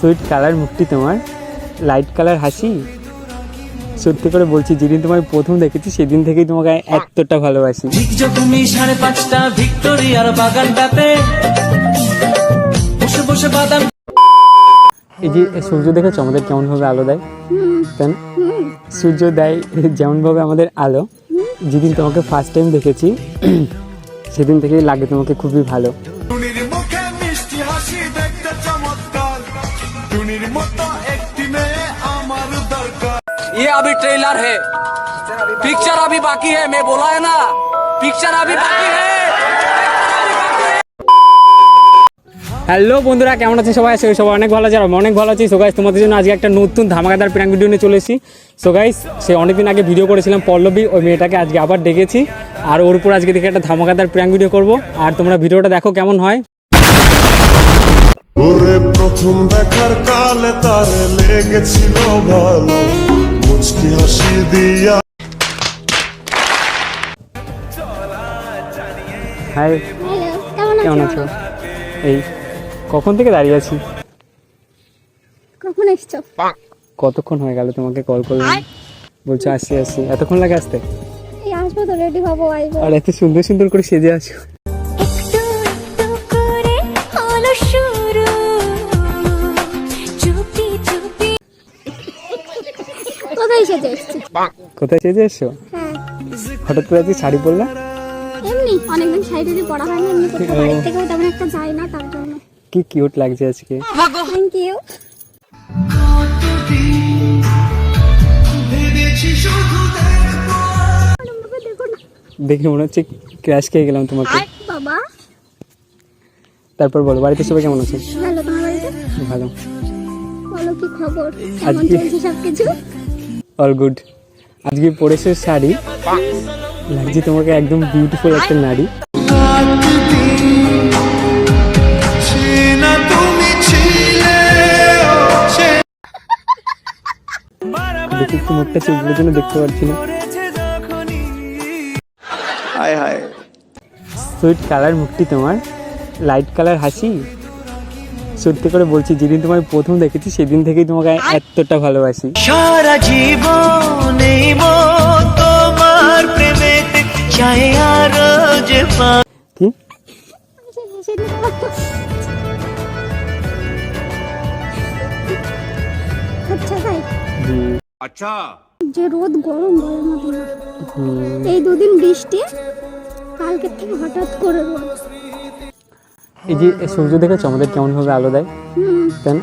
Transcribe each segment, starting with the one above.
Sweet colour মুখটি তোমার light colour হাসি। সত্যি করে বলছি যেদিন তোমায় প্রথম দেখেছি সেদিন থেকেই তোমাকে এতটা ভালোবাসি। তুমি সাড়ে পাঁচটা ভিক্টোরিয়ার বাগানটাতে বসে বসে বাদাম এই যে সূর্য দেখেছ আমাদের কেমনভাবে আলো দেয়? তাই না? সূর্য দেয় যেমনভাবে আমাদের আলো। যেদিন তোমাকে ফার্স্ট টাইম দেখেছি সেদিন থেকেই লাগে তোমাকে খুবই ভালো। মতো একটি মেয়ে আমার দরকার ये अभी ट्रेलर है पिक्चर अभी बाकी है मैं बोला है ना पिक्चर अभी बाकी है হ্যালো বন্ধুরা কেমন আছে সবাই আছো সবাই অনেক ভালো আছে আর আমি অনেক ভালো আছি সো গাইস তোমাদের জন্য আজকে একটা নতুন ধামাকাদার প্র্যাঙ্ক ভিডিও নিয়ে চলে এসেছি সো গাইস সে অনেকদিন আগে ভিডিও করেছিলাম পল্লবী ওই মেয়েটাকে আজকে আবার ডেকেছি আর ওর উপর আজকে দেখে একটা ধামাকাদার প্র্যাঙ্ক ভিডিও করব আর তোমরা ভিডিওটা দেখো কেমন হয় ওরে প্রথম দেখার কালে তার লেগেছিল ভালো। মুচকি হাসি দিয়া হাই কেমন কেমন আছো? এই কখন থেকে দাঁড়িয়ে আছি? কখন এসছো? কতক্ষণ হয়ে গেল তোমাকে কল করলাম। বলছো আসি আসি এতক্ষণ লাগে আসতে? এই আসব তো রেডি হব আইবো আর এত সুন্দর সুন্দর করে সেজে আছো। কোথায় সেজে এসছো? হ্যাঁ। হঠাৎ করে আজকে শাড়ি পরলা? এমনি অনেকদিন শাড়ি টাড়ি পড়া হয় না এমনি করতে বাড়ির থেকেও তেমন একটা যাই না তার জন্য। কি কিউট লাগছে আজকে। থ্যাংক ইউ দেখে মনে হচ্ছে ক্র্যাশ খেয়ে গেলাম তোমাকে। বাবা। তারপর বলো বাড়িতে সবাই কেমন আছে? ভালো তোমার বাড়িতে? ভালো। বলো কি খবর? কেমন চলছে অল গুড আজকে পরেছো শাড়ি। লাগছে তোমাকে একদম বিউটিফুল একটা নারী দেখি একটু মুখটা জন্য দেখতে পাচ্ছি না। হায় হায় সুইট কালার মুখটি তোমার। লাইট কালার হাসি? সত্যি করে বলছি যেদিন তোমায় প্রথম দেখেছি সেদিন থেকেই তোমাকে এতটা ভালোবাসি। সারা জীবন এই তোমার প্রেমেতে চাই আরও যে কি? আচ্ছা। যে রোদ গরম হুম। এই দুদিন বৃষ্টি কালকে থেকে হঠাৎ করে রোদ। এই যে সূর্য দেখেছ? আমাদের কেমনভাবে আলো দেয়? তাই না?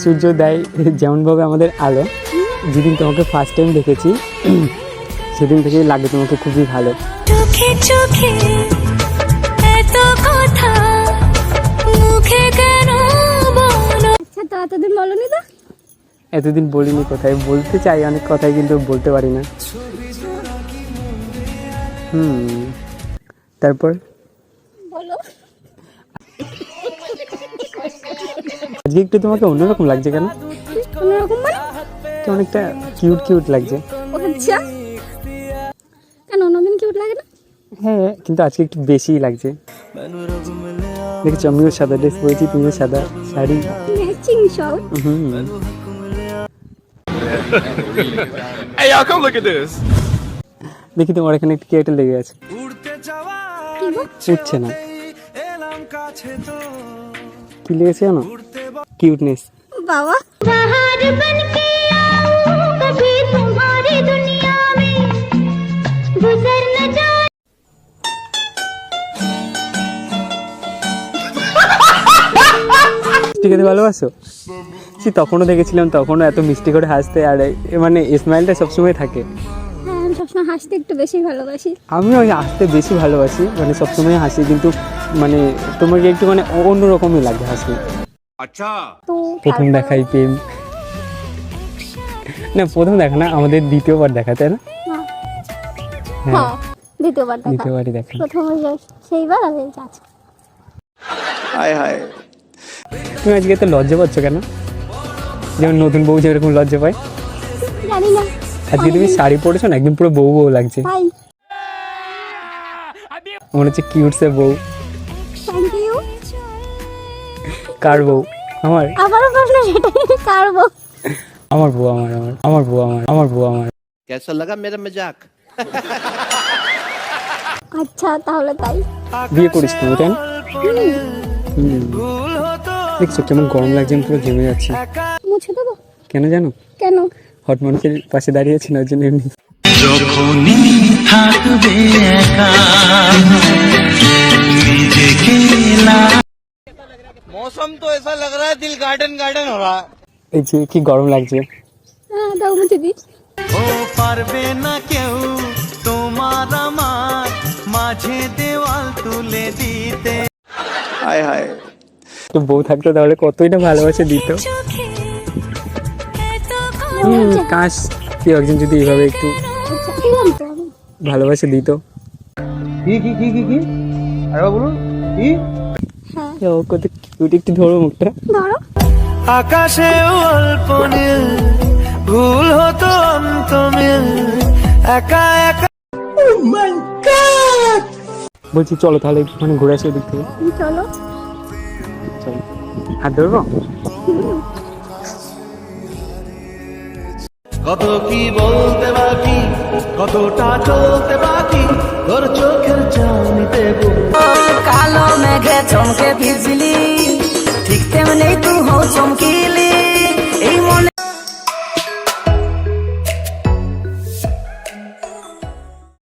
সূর্য দেয় যেমনভাবে আমাদের আলো। যেদিন তোমাকে ফার্স্ট টাইম দেখেছি সেদিন থেকেই লাগে তোমাকে খুবই ভালো। চোখে চোখে এত কথা মুখে কেন আচ্ছা তো এতদিন বলনি তো? এতদিন বলিনি কোথায়। বলতে চাই অনেক কথাই কিন্তু বলতে পারি না। হুম তারপর বলো আজকে একটু তোমাকে অন্যরকম লাগছে কেন? অন্যরকম মানে? কেমন একটা কিউট কিউট লাগছে। আচ্ছা। কেন অন্যদিন কিউট লাগে না? হ্যাঁ কিন্তু আজকে একটু বেশিই লাগছে। দেখেছ আমিও সাদা ড্রেস পরেছি তুমিও সাদা শাড়ি। ম্যাচিং সব। হুম। Hey y'all come look at this. দেখি তোমার এখানে একটু কি একটা লেগে আছে। উঠছে না। কি লেগেছে জানো? কিউটনেস বাবা। মিষ্টি খেতে ভালোবাসো? সে তখনও দেখেছিলাম তখনও এত মিষ্টি করে হাসতে আর মানে স্মাইলটা সবসময় থাকে। হ্যাঁ, সবসময় হাসতে একটু বেশি ভালোবাসি। আমিও হাসতে বেশি ভালোবাসি মানে সবসময় হাসি কিন্তু মানে তোমাকে একটু মানে অন্যরকমই লাগে হাসি তো প্রথম দেখাই প্রেম। না প্রথম দেখা না আমাদের দ্বিতীয়বার দেখা তাই না? হ্যাঁ। দ্বিতীয়বার দেখা। দ্বিতীয়বারই দেখা। প্রথম সেইবার আর আজকে। হায় হায়। তুমি আজকে এত লজ্জা পাচ্ছ কেন? যেমন নতুন বউ যেরকম লজ্জা পায়? জানি না। আজকে তুমি শাড়ি পরেছো না? একদম পুরো বউ বউ লাগছে। মনে হচ্ছে কিউট সে বউ। কার বউ? আমার? আমারও প্রশ্ন কার বউ? আমার বউ আমার আমার আমার বউ আমার আমার বউ আমার। কেসা লাগা মেরা মজাক আচ্ছা তাহলে তাই। বিয়ে করিস তুমি কেন দেখছ কেমন গরম লাগছে পুরো ঘেমে যাচ্ছে। মুছে দেবো? কেন জানো? কেন? হট মানুষের পাশে দাঁড়িয়েছি না ওই জন্য এমনি। যখনই থাকবে একা নিজেকে এই যে কি গরম লাগছে হ্যাঁ দাও মুছে দিই ও পারবে না কেউ তোমার আমার মাঝে দেওয়াল তুলে দিতে তো বউ থাকতো তাহলে কতই না ভালোবাসে দিত কাশ কেউ একজন যদি এইভাবে একটু আচ্ছা কি বলতো আমি ভালোবাসে দিত। হ্যাঁ ও কত কিউট একটু ধরো। মুখটা ধরো আকাশে অল্প নীল ভুল হতো অন্ত মিল একা একা। বলছি চলো তাহলে একটুখানি ঘুরে আসি ওদিক থেকে। চলো। চলো। হাত ধরবো? কত কি বলতে বাকি কতটা চলতে বাকি তোর চোখের গো কালো মেঘে চমকে বিজলি